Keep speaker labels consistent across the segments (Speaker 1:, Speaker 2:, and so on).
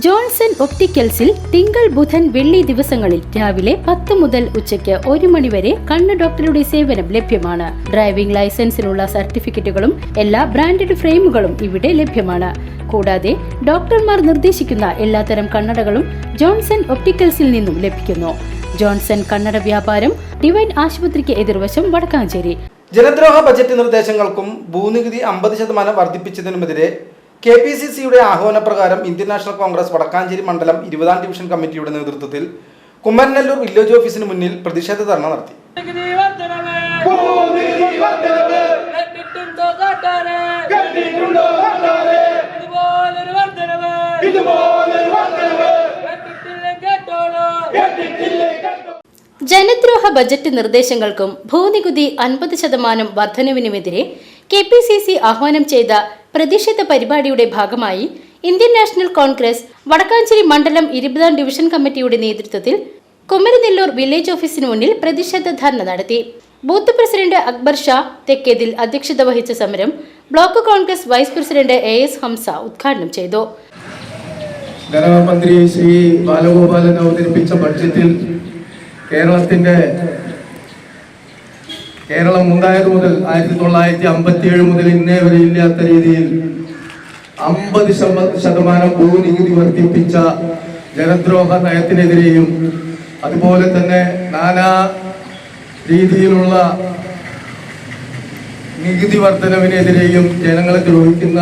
Speaker 1: Johnson ഒപ്റ്റിക്കൽസിൽ തിങ്കൾ ബുധൻ വെള്ളി ദിവസങ്ങളിൽ രാവിലെ പത്ത് മുതൽ ഉച്ചയ്ക്ക് ഒരു മണിവരെ കണ്ണ് ഡോക്ടറുടെ സേവനം ലഭ്യമാണ്. ഡ്രൈവിംഗ് ലൈസൻസിനുള്ള സർട്ടിഫിക്കറ്റുകളും എല്ലാ ബ്രാൻഡഡ് ഫ്രെയിമുകളും ഇവിടെ ലഭ്യമാണ്. കൂടാതെ ഡോക്ടർമാർ നിർദ്ദേശിക്കുന്ന എല്ലാത്തരം കണ്ണടകളും ജോൺസൺ ഒപ്റ്റിക്കൽസിൽ നിന്നും ലഭിക്കുന്നു. ജോൺസൺ കണ്ണട വ്യാപാരം ഡിവൈൻ ആശുപത്രിക്ക് എതിർവശം വടക്കാഞ്ചേരി.
Speaker 2: ജനദ്രോഹ ബജറ്റ് നിർദ്ദേശങ്ങൾക്കും ഭൂനികുതി അമ്പത് ശതമാനം വർദ്ധിപ്പിച്ചതിനുമെതിരെ കെ പി സി സിയുടെ ആഹ്വാനപ്രകാരം ഇന്ത്യൻ നാഷണൽ കോൺഗ്രസ് വടക്കാഞ്ചേരി മണ്ഡലം ഇരുപതാം ഡിവിഷൻ കമ്മിറ്റിയുടെ നേതൃത്വത്തിൽ കുമ്മനല്ലൂർ വില്ലേജ് ഓഫീസിന് മുന്നിൽ പ്രതിഷേധ ധർണ നടത്തി.
Speaker 1: ജനദ്രോഹ ബജറ്റ് നിർദ്ദേശങ്ങൾക്കും ഭൂനികുതി അൻപത് ശതമാനം വർധനവിനുമെതിരെ കെ പി സി സി ആഹ്വാനം ചെയ്ത പ്രതിഷേധ പരിപാടിയുടെ ഭാഗമായി ഇന്ത്യൻ നാഷണൽ കോൺഗ്രസ് വടക്കാഞ്ചേരി മണ്ഡലം ഇരുപതാം ഡിവിഷൻ കമ്മിറ്റിയുടെ നേതൃത്വത്തിൽ കുമരനെല്ലൂർ വില്ലേജ് ഓഫീസിന് മുന്നിൽ പ്രതിഷേധ ധർണ നടത്തി. ബൂത്ത് പ്രസിഡന്റ് അക്ബർ ഷാ തെക്കേതിൽ അധ്യക്ഷത വഹിച്ച സമരം block Congress vice president A S Hamsa ഉദ്ഘാടനം ചെയ്തു.
Speaker 3: ധനമന്ത്രി ശ്രീ ബാലഗോപാലൻ അവതരിപ്പിച്ച ബഡ്ജറ്റിൽ കേരളത്തിന്റെ കേരളം ഉണ്ടായത് മുതൽ ആയിരത്തി തൊള്ളായിരത്തി അമ്പത്തി ഏഴ് മുതൽ ഇന്നേ വരെ ഇല്ലാത്ത രീതിയിൽ അമ്പത് ശതമാനം ഭൂനികുതി വർദ്ധിപ്പിച്ച ജനദ്രോഹ നയത്തിനെതിരെയും അതുപോലെ തന്നെ നാനാ രീതിയിലുള്ള നികുതി വർധനവിനെതിരെയും ജനങ്ങളെ ദ്രോഹിക്കുന്ന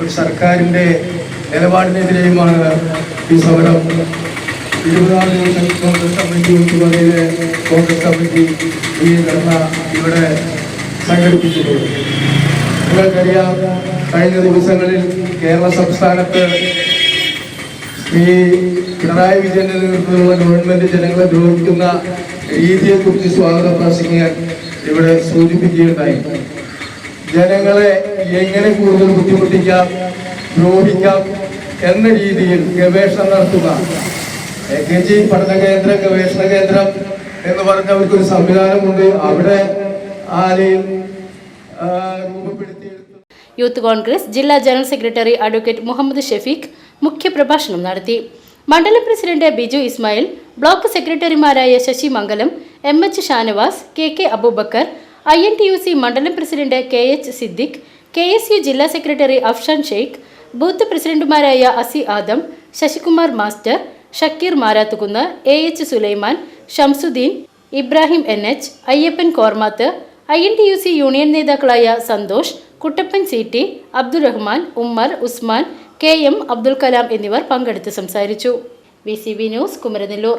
Speaker 3: ഒരു സർക്കാരിന്റെ നിലപാടിനെതിരെയുമാണ് ഈ സമരം. ഇരുപതാം ദിവസം കോൺഗ്രസ് കമ്മിറ്റി ഉൾപ്പെടെയിലെ കോൺഗ്രസ് കമ്മിറ്റി ഈ ധർണ ഇവിടെ സംഘടിപ്പിച്ചിട്ടുണ്ട് നിങ്ങൾക്കറിയാം കഴിഞ്ഞ ദിവസങ്ങളിൽ കേരള സംസ്ഥാനത്ത് ഈ പിണറായി വിജയന്റെ നേതൃത്വത്തിലുള്ള ഗവൺമെന്റ് ജനങ്ങളെ ദ്രോഹിക്കുന്ന രീതിയെക്കുറിച്ച് സ്വാഗതം പ്രസംഗിക്കാൻ ഇവിടെ സൂചിപ്പിക്കുകയുണ്ടായി ജനങ്ങളെ എങ്ങനെ കൂടുതൽ ബുദ്ധിമുട്ടിക്കാം ദ്രോഹിക്കാം എന്ന രീതിയിൽ ഗവേഷണം നടത്തുക. എ കെ ജി പഠന കേന്ദ്രം ഗവേഷണ കേന്ദ്രം എന്ന് പറഞ്ഞ അവർക്കൊരു സംവിധാനമുണ്ട്. അവിടെ ആരെയും ആ,
Speaker 1: യൂത്ത് കോൺഗ്രസ് ജില്ലാ general secretary advocate Muhammad Shefeeq മുഖ്യപ്രഭാഷണം നടത്തി. മണ്ഡലം പ്രസിഡന്റ് ബിജു ഇസ്മായിൽ ബ്ലോക്ക് സെക്രട്ടറിമാരായ Sasi Mangalam M H Shanavas K K Abubakar I N T U C മണ്ഡലം president K H Siddique K S U ജില്ലാ സെക്രട്ടറി അഫ്ഷാൻ ഷെയ്ഖ് ബൂത്ത് പ്രസിഡന്റുമാരായ Asi Adam Sasikumar master Shakeer Marathukunnu A H Sulaiman Shamsuddin Ibrahim N H Ayyappan Kormath I N T U C union നേതാക്കളായ Santhosh Kuttappan C T Abdurahman Ummer Usman K M Abdul Kalam എന്നിവർ പങ്കെടുത്ത് സംസാരിച്ചു. V C B news Kumaranellur.